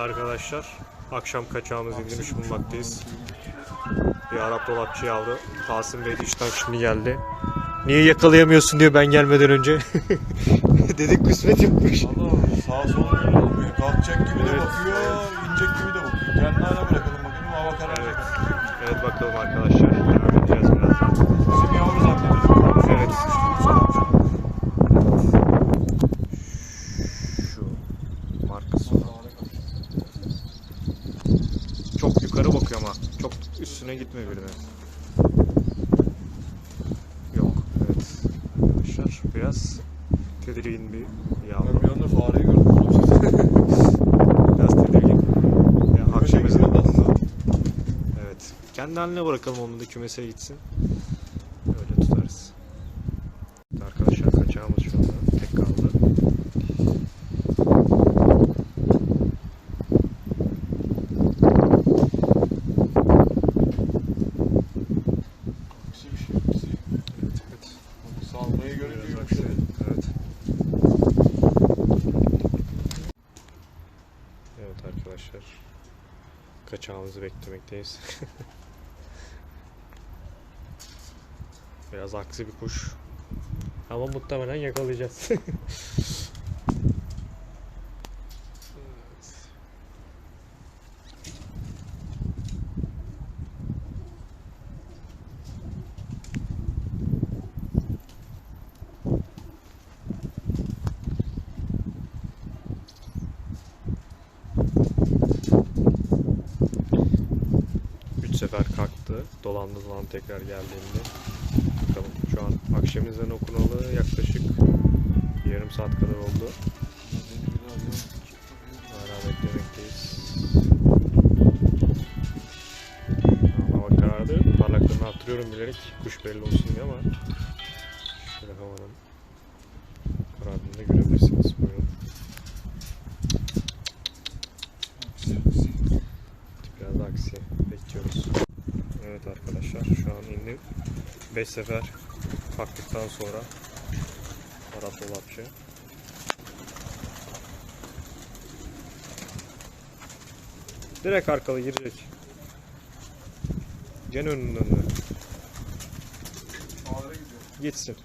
arkadaşlar. Akşam kaçağımızı indirmiş bulunmaktayız. Bir Arap dolapçı aldı. Kasım Bey de işten şimdi geldi. Niye yakalayamıyorsun diyor ben gelmeden önce. Dedik kısmet yokmuş. Sola belli olmuyor. Kalkacak gibi de Evet. bakıyor, inecek gibi de bakıyor. Kendi haline bırakalım bakayım hava kararacak. Evet bakalım arkadaşlar. Devam edeceğiz birazdan. Bizim yavru zannediyoruz. Evet. Şu markası. Çok yukarı bakıyor ama. Çok üstüne gitme birine. Yok. Evet. Arkadaşlar biraz tedirgin bir Ben yavru. bir anda fareyi gördüm. Biraz tedirgin. Ya, Akşam akşam ezanı. Evet. Kendi haline bırakalım onu da kümese gitsin. Öyle tutarız. Arkadaşlar kaçağımız şu anda tek kaldı. Aksi bir şey. Aksi. Evet, evet. Salmayı görünce yumuşadı. Evet. Evet arkadaşlar. Kaçağımızı beklemekteyiz. Biraz aksi bir kuş. Ama muhtemelen yakalayacağız. Evet. Üç sefer kalktı. Dolandı dolan tekrar geldiğinde. Bakalım şu an akşam ezanı okunalı yaklaşık yarım saat kadar oldu. Hala beklemekteyiz. Hava karardı. Parlaklığını arttırıyorum bilerek kuş belli olsun diye ama şöyle havanın görebilirsiniz. Buyurun. Aksi aksi. Biraz aksi bekliyoruz. Evet arkadaşlar şu an indi. 5 sefer kalktıktan sonra Arap dolapçı. Direkt arkalı girecek. De. Fare gidiyor. Gitsin.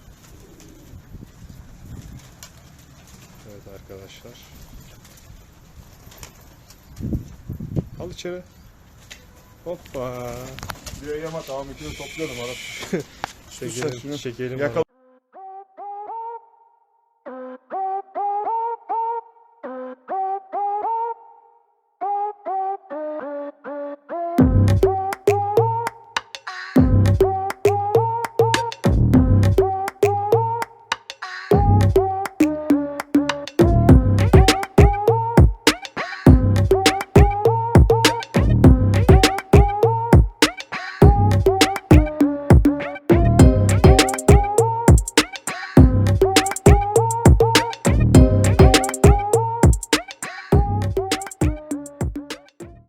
Evet arkadaşlar. Al içeri. Hoppa. Bir yama tamam ikiye toplayalım Arap. Çekelim, çekelim. Yakala.